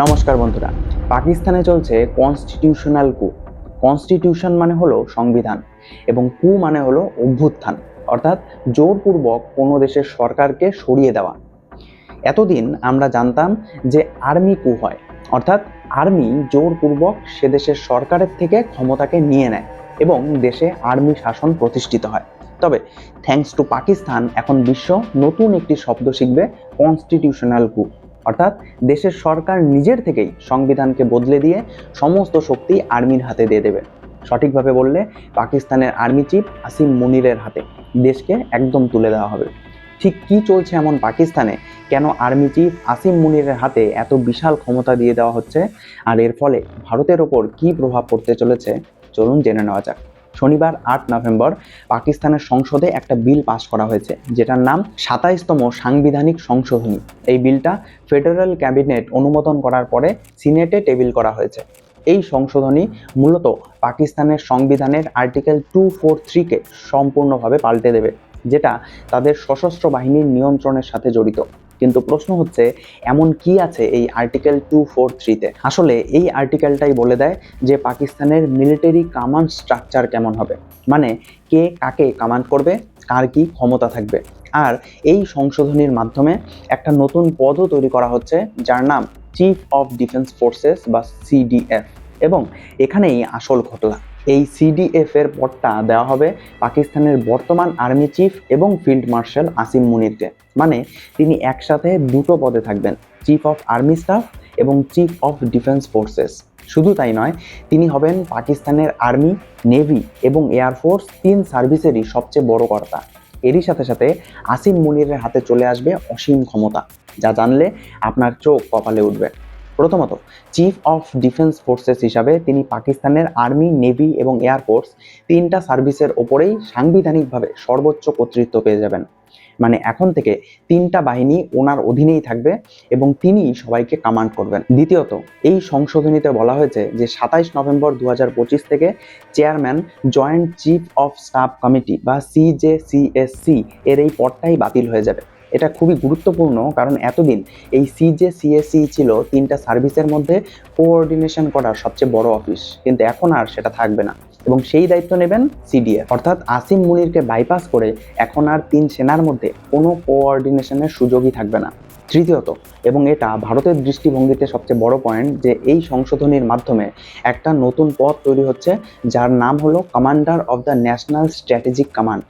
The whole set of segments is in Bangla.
নমস্কার বন্ধুরা, পাকিস্তানে চলছে কনস্টিটিউশনাল কু কনস্টিটিউশন মানে হলো সংবিধান এবং কু মানে হলো অভ্যুত্থান, অর্থাৎ জোরপূর্বক কোনো দেশের সরকারকে সরিয়ে দেওয়া। এতদিন আমরা জানতাম যে আর্মি কু হয়, অর্থাৎ আর্মি জোরপূর্বক সে দেশের সরকারের থেকে ক্ষমতাকে নিয়ে নেয় এবং দেশে আর্মি শাসন প্রতিষ্ঠিত হয়। তবে থ্যাঙ্কস টু পাকিস্তান, এখন বিশ্ব নতুন একটি শব্দ শিখবে কনস্টিটিউশনাল কু অর্থাৎ দেশের সরকার নিজের থেকেই সংবিধানকে বদলে দিয়ে সমস্ত শক্তি আর্মির হাতে দিয়ে দেবে। সঠিকভাবে বললে পাকিস্তানের আর্মি চিফ আসিম মুনিরের হাতে দেশকে একদম তুলে দেওয়া হবে। ঠিক কি চলছে এমন পাকিস্তানে? কেন আর্মি চিফ আসিম মুনিরের হাতে এত বিশাল ক্ষমতা দিয়ে দেওয়া হচ্ছে? আর এর ফলে ভারতের ওপর কি প্রভাব পড়তে চলেছে? চলুন জেনে নেওয়া যাক। শনিবার আট নভেম্বর পাকিস্তানের সংসদে একটা বিল পাশ করা হয়েছে, যেটার নাম সাতাইশতম সাংবিধানিক সংশোধনী। এই বিলটা ফেডারেল ক্যাবিনেট অনুমোদন করার পরে সিনেটে টেবিল করা হয়েছে। এই সংশোধনী মূলত পাকিস্তানের সংবিধানের আর্টিকেল টু ফোর থ্রিকে সম্পূর্ণভাবে পাল্টে দেবে, যেটা তাদের সশস্ত্র বাহিনীর নিয়ন্ত্রণের সাথে জড়িত। কিন্তু প্রশ্ন হচ্ছে, এমন কি আছে এই আর্টিকেল টু ফোর থ্রিতে আসলে এই আর্টিকেলটাই বলে দেয় যে পাকিস্তানের মিলিটারি কামান্ড স্ট্রাকচার কেমন হবে। মানে কে কাকে কামান্ড করবে, কার কি ক্ষমতা থাকবে। আর এই সংশোধনীর মাধ্যমে একটা নতুন পদও তৈরি করা হচ্ছে, যার নাম চিফ অফ ডিফেন্স ফোর্সেস বা সিডিএফ এবং এখানেই আসল ঘটনা। এই সিডিএফ এর পদটা দেওয়া হবে পাকিস্তানের বর্তমান আর্মি চিফ এবং ফিল্ড মার্শাল আসিম মুনিরকে। মানে তিনি একসাথে দুটো পদে থাকবেন, চিফ অফ আর্মি স্টাফ এবং চিফ অফ ডিফেন্স ফোর্সেস। শুধু তাই নয়, তিনি হবেন পাকিস্তানের আর্মি, নেভি এবং এয়ারফোর্স তিন সার্ভিসেরই সবচেয়ে বড় কর্তা। এরই সাথে সাথে আসিম মুনিরের হাতে চলে আসবে অসীম ক্ষমতা, যা জানলে আপনার চোখ কপালে উঠবে। প্রথমত চিফ অফ ডিফেন্স ফোর্সেস হিসাবে তিনি পাকিস্তানের আর্মি নেভি এবং এয়ারফোর্স তিনটা সার্ভিসের ওপরেই সাংবিধানিকভাবে সর্বোচ্চ কর্তৃত্ব পেয়ে যাবেন। মানে এখন থেকে তিনটা বাহিনী ওনার অধীনেই থাকবে এবং তিনি সবাইকে কমান্ড করবেন। দ্বিতীয়ত, এই সংশোধনীতে বলা হয়েছে যে সাতাইশ নভেম্বর দু হাজার পঁচিশ থেকে chairman joint chief of staff committee বা সিজেসিএসসি এর এই পদটাই বাতিল হয়ে যাবে। এটা খুবই গুরুত্বপূর্ণ, কারণ এতদিন এই সিজেসিএসসি ছিল তিনটা সার্ভিসের মধ্যে কোঅর্ডিনেশন করার সবচেয়ে বড় অফিস কিন্তু এখন আর সেটা থাকবে না। এবং সেই দায়িত্ব নেবেন সিডিএফ অর্থাৎ আসিম মুনিরকে বাইপাস করে এখন আর তিন সেনার মধ্যে কোনো কোঅর্ডিনেশনের সুযোগই থাকবে না। তৃতীয়ত, এবং এটা ভারতের দৃষ্টিভঙ্গিতে সবচেয়ে বড় পয়েন্ট যে এই সংশোধনীর মাধ্যমে একটা নতুন পদ তৈরি হচ্ছে, যার নাম হলো commander of the national strategic command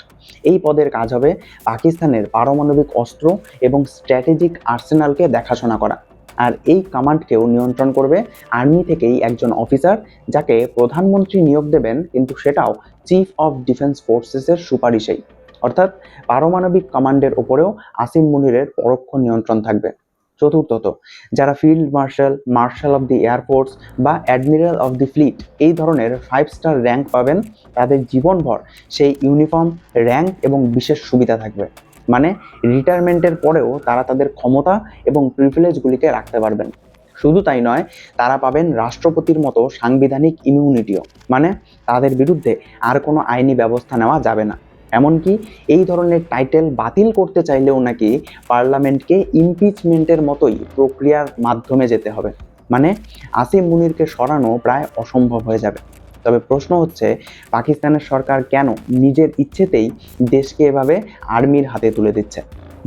এই পদের কাজ হবে পাকিস্তানের পারমাণবিক অস্ত্র এবং স্ট্র্যাটেজিক আর্সেনালকে দেখাশোনা করা। আর এই কমান্ডকেও নিয়ন্ত্রণ করবে আর্মি থেকেই একজন অফিসার, যাকে প্রধানমন্ত্রী নিয়োগ দেবেন, কিন্তু সেটাও চিফ অফ ডিফেন্স ফোর্সেসের সুপারিশেই। অর্থাৎ পারমাণবিক কমান্ডের ওপরেও আসিম মুনিরের পরোক্ষ নিয়ন্ত্রণ থাকবে। চতুর্থত, যারা field marshal marshal of the air force বা অ্যাডমিরাল অফ দি ফ্লিট এই ধরনের ফাইভ স্টার র্যাঙ্ক পাবেন, তাদের জীবনভর সেই ইউনিফর্ম, র্যাঙ্ক এবং বিশেষ সুবিধা থাকবে। মানে রিটায়ারমেন্টের পরেও তারা তাদের ক্ষমতা এবং প্রিভিলেজগুলিকে রাখতে পারবেন। শুধু তাই নয়, তারা পাবেন রাষ্ট্রপতির মতো সাংবিধানিক ইমিউনিটিও। মানে তাদের বিরুদ্ধে আর কোনো আইনি ব্যবস্থা নেওয়া যাবে না। এমনকি এই ধরনের টাইটেল বাতিল করতে চাইলেও নাকি পার্লামেন্টকে ইমপিচমেন্টের মতোই প্রক্রিয়ার মাধ্যমে যেতে হবে। মানে আসিম মুনিরকে সরানো প্রায় অসম্ভব হয়ে যাবে। তবে প্রশ্ন হচ্ছে, পাকিস্তানের সরকার কেন নিজের ইচ্ছেতেই দেশকে এভাবে আর্মির হাতে তুলে দিচ্ছে?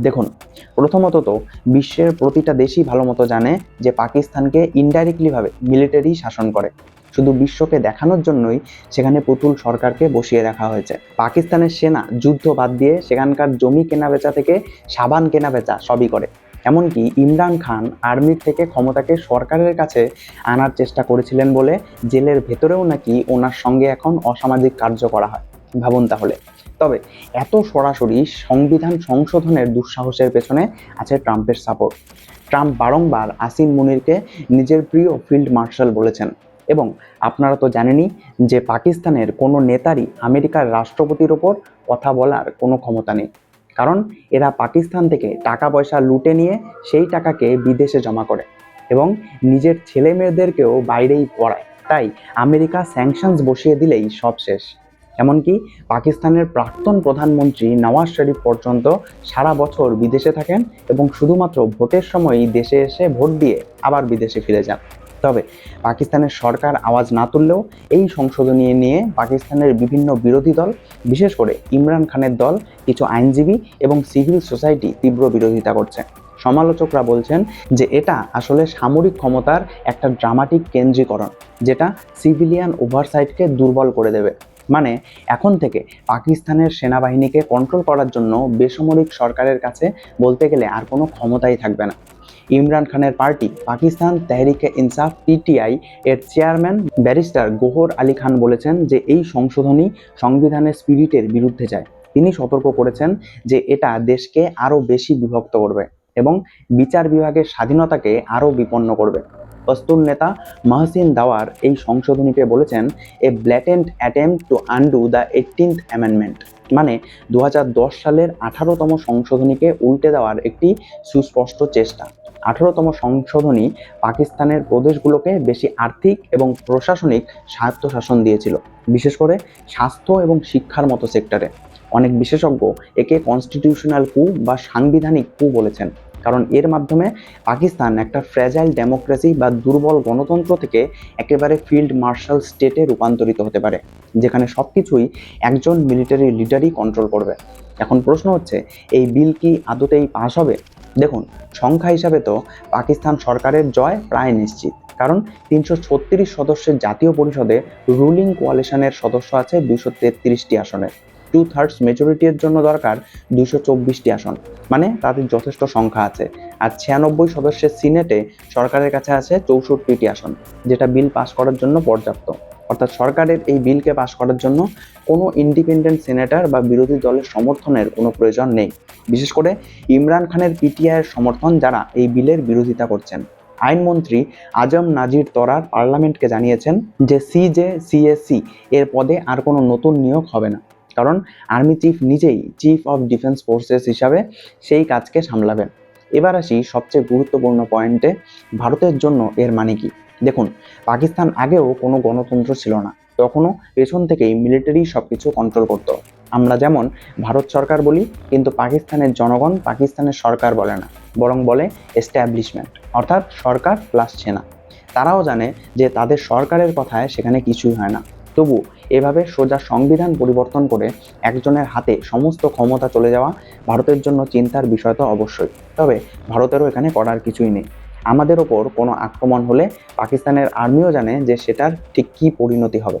দেখুন, প্রথমত তো বিশ্বের প্রতিটা দেশই ভালো মতো জানে যে পাকিস্তানকে ইনডাইরেক্টলিভাবে মিলিটারি শাসন করে। শুধু বিশ্বকে দেখানোর জন্যই সেখানে পুতুল সরকারকে বসিয়ে রাখা হয়েছে। পাকিস্তানের সেনা যুদ্ধ বাদ দিয়ে সেখানকার জমি কেনাবেচা থেকে সাবান কেনাবেচা সবই করে। এমনকি ইমরান খান আর্মির থেকে ক্ষমতাকে সরকারের কাছে আনার চেষ্টা করেছিলেন বলে জেলের ভেতরেও নাকি ওনার সঙ্গে এখন অসামাজিক কার্য করা হয়। ভাবুন তাহলে। তবে এত সরাসরি সংবিধান সংশোধনের দুঃসাহসের পেছনে আছে ট্রাম্পের সাপোর্ট ট্রাম্প বারংবার আসিম মুনিরকে নিজের প্রিয় ফিল্ড মার্শাল বলেছেন। এবং আপনারা তো জানেনই যে পাকিস্তানের কোনো নেতারই আমেরিকার রাষ্ট্রপতির ওপর কথা বলার কোনো ক্ষমতা নেই। কারণ এরা পাকিস্তান থেকে টাকা পয়সা লুটে নিয়ে সেই টাকাকে বিদেশে জমা করে এবং নিজের ছেলে মেয়েদেরকেও বাইরেই পড়ায়। তাই আমেরিকা স্যাংশনস বসিয়ে দিলেই সব শেষ। এমনকি পাকিস্তানের প্রাক্তন প্রধানমন্ত্রী নওয়াজ শরীফ পর্যন্ত সারা বছর বিদেশে থাকেন এবং শুধুমাত্র ভোটের সময়ই দেশে এসে ভোট দিয়ে আবার বিদেশে ফিরে যান। তবে পাকিস্তানের সরকার আওয়াজ না তুললেও এই সংশোধনী নিয়ে পাকিস্তানের বিভিন্ন বিরোধী দল, বিশেষ করে ইমরান খানের দল, কিছু আইনজীবী এবং সিভিল সোসাইটি তীব্র বিরোধিতা করছে। সমালোচকরা বলছেন যে এটা আসলে সামরিক ক্ষমতার একটা ড্রামাটিক কেন্দ্রীকরণ, যেটা সিভিলিয়ান ওভারসাইটকে দুর্বল করে দেবে। মানে এখন থেকে পাকিস্তানের সেনাবাহিনীকে কন্ট্রোল করার জন্য বেসামরিক সরকারের কাছে বলতে গেলে আর কোনো ক্ষমতাই থাকবে না। ইমরান খানের পার্টি পাকিস্তান তেহরিকে ইনসাফ, পিটিআই এর চেয়ারম্যান ব্যারিস্টার গোহর আলী খান বলেছেন যে এই সংশোধনী সংবিধানের স্পিরিটের বিরুদ্ধে যায়। তিনি সতর্ক করেছেন যে এটা দেশকে আরও বেশি বিভক্ত করবে এবং বিচার বিভাগের স্বাধীনতাকে আরও বিপন্ন করবে। পস্তুন নেতা মাহসিন দাওয়ার এই সংশোধনীকে বলেছেন, a blatant attempt to undo the eighteenth amendment. মানে দু হাজার দশ সালের আঠারোতম সংশোধনীকে উল্টে দেওয়ার একটি সুস্পষ্ট চেষ্টা। আঠারোতম সংশোধনী পাকিস্তানের প্রদেশগুলোকে বেশি আর্থিক এবং প্রশাসনিক স্বায়ত্তশাসন দিয়েছিল, বিশেষ করে স্বাস্থ্য এবং শিক্ষার মতো সেক্টরে। অনেক বিশেষজ্ঞ একে কনস্টিটিউশনাল কু বা সাংবিধানিক কু বলেছেন। কারণ এর মাধ্যমে পাকিস্তান একটা ফ্র্যাজাইল ডেমোক্রেসি বা দুর্বল গণতন্ত্র থেকে একেবারে ফিল্ড মার্শাল স্টেটে রূপান্তরিত হতে পারে, যেখানে সব কিছুই একজন মিলিটারি লিডারই কন্ট্রোল করবে। এখন প্রশ্ন হচ্ছে, এই বিল কি আদতেই পাস হবে? দেখুন, সংখ্যা হিসাবে তো পাকিস্তান সরকারের জয় প্রায় নিশ্চিত, কারণ তিনশো ছত্রিশ সদস্যের জাতীয় পরিষদে রুলিং কোয়ালিশনের সদস্য আছে দুশো তেত্রিশটি আসনের। টু থার্ডস মেজরিটির জন্য দরকার দুশো চব্বিশটি আসন। মানে তাদের যথেষ্ট সংখ্যা আছে। আর ছিয়ানব্বই সদস্যের সিনেটে সরকারের কাছে আছে চৌষট্টিটি আসন, যেটা বিল পাস করার জন্য পর্যাপ্ত। অর্থাৎ সরকারের এই বিলকে পাস করার জন্য কোনো ইন্ডিপেন্ডেন্ট সেনেটর বা বিরোধী দলের সমর্থনের কোনো প্রয়োজন নেই। বিশেষ করে ইমরান খানের পিটিআইয়ের সমর্থন যারা এই বিলের বিরোধিতা করছেন। আইনমন্ত্রী আজম নাজির তরার পার্লামেন্টকে জানিয়েছেন যে, সিজে, সিএসসি, এর পদে আর কোনো নতুন নিয়োগ হবে না। কারণ আর্মি চিফ নিজেই চিফ অফ ডিফেন্স ফোর্সেস হিসাবে সেই কাজকে সামলাবেন। এবার আসি সবচেয়ে গুরুত্বপূর্ণ পয়েন্টে, ভারতের জন্য এর মানে কি? দেখুন, পাকিস্তান আগেও কোনো গণতন্ত্র ছিল না। তখনও পেছন থেকেই মিলিটারি সব কিছু কন্ট্রোল করতো। আমরা যেমন ভারত সরকার বলি, কিন্তু পাকিস্তানের জনগণ পাকিস্তানের সরকার বলে না, বরং বলে এস্টাবলিশমেন্ট অর্থাৎ সরকার প্লাস সেনা। তারাও জানে যে তাদের সরকারের কথায় সেখানে কিছুই হয় না। তবু এভাবে সোজা সংবিধান পরিবর্তন করে একজনের হাতে সমস্ত ক্ষমতা চলে যাওয়া ভারতের জন্য চিন্তার বিষয় তো অবশ্যই। তবে ভারতেরও এখানে করার কিছুই নেই। আমাদের ওপর কোনো আক্রমণ হলে পাকিস্তানের আর্মিও জানে যে সেটার ঠিক কী পরিণতি হবে।